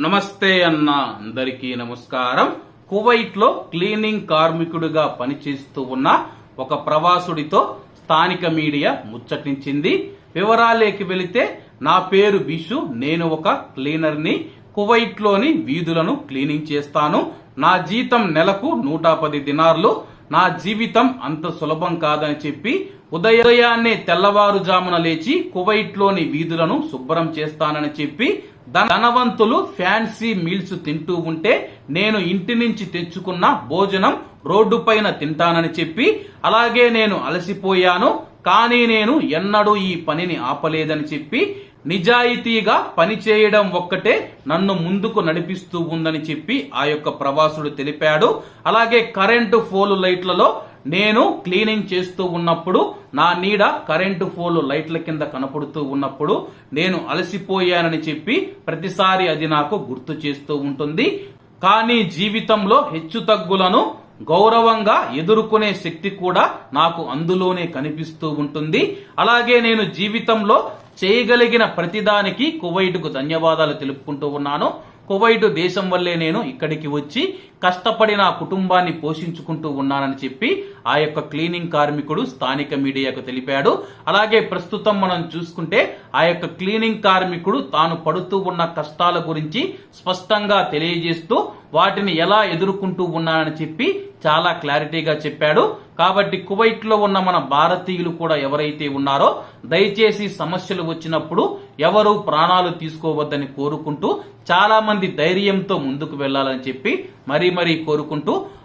నమస్తే అన్న అందరికీ నమస్కారం. కువైట్లో క్లీనింగ్ కార్మికుడిగా పనిచేస్తూ ఉన్న ఒక ప్రవాసుడితో స్థానిక మీడియా ముచ్చటించింది. వివరాలేకి వెళితే నా పేరు బిషు నేను ఒక క్లీనర్ని. కువైట్లోని వీధులను క్లీనింగ్ చేస్తాను. నా జీతం నెలకు నూట పది దినార్లు. నా జీవితం అంత సులభం కాదని చెప్పి ఉదయాన్నే తెల్లవారుజామున లేచి కువైట్లోని వీధులను శుభ్రం చేస్తానని చెప్పి ధనవంతులు ఫ్యాన్సీ మీల్స్ తింటూ ఉంటే నేను ఇంటి నుంచి తెచ్చుకున్న భోజనం రోడ్డు పైన తింటానని చెప్పి అలాగే నేను అలసిపోయాను. కానీ నేను ఎన్నడూ ఈ పనిని ఆపలేదని చెప్పి నిజాయితీగా పని చేయడం ఒక్కటే నన్ను ముందుకు నడిపిస్తూ ఉందని చెప్పి ఆ యొక్క ప్రవాసుడు తెలిపాడు. అలాగే కరెంటు ఫోలు లైట్లలో నేను క్లీనింగ్ చేస్తూ ఉన్నప్పుడు నా నీడ కరెంటు ఫోలు లైట్ల కింద కనపడుతూ ఉన్నప్పుడు నేను అలసిపోయానని చెప్పి ప్రతిసారి అది నాకు గుర్తు చేస్తూ ఉంటుంది. కానీ జీవితంలో హెచ్చు తగ్గులను గౌరవంగా ఎదుర్కొనే శక్తి కూడా నాకు అందులోనే కనిపిస్తూ ఉంటుంది. అలాగే నేను జీవితంలో చేయగలిగిన ప్రతిదానికి కువైట్కు ధన్యవాదాలు తెలుపుకుంటూ ఉన్నాను. కువైట్ దేశం వల్లే నేను ఇక్కడికి వచ్చి కష్టపడి నా కుటుంబాన్ని పోషించుకుంటూ ఉన్నానని చెప్పి ఆ యొక్క క్లీనింగ్ కార్మికుడు స్థానిక మీడియాకు తెలిపాడు. అలాగే ప్రస్తుతం మనం చూసుకుంటే ఆ యొక్క క్లీనింగ్ కార్మికుడు తాను పడుతూ ఉన్న కష్టాల గురించి స్పష్టంగా తెలియజేస్తూ వాటిని ఎలా ఎదుర్కొంటూ ఉన్నానని చెప్పి చాలా క్లారిటీగా చెప్పాడు. కాబట్టి కువైట్లో ఉన్న మన భారతీయులు కూడా ఎవరైతే ఉన్నారో దయచేసి సమస్యలు వచ్చినప్పుడు ఎవరు ప్రాణాలు తీసుకోవద్దని కోరుకుంటూ చాలా మంది ధైర్యంతో ముందుకు వెళ్ళాలని చెప్పి మరీ మరీ కోరుకుంటూ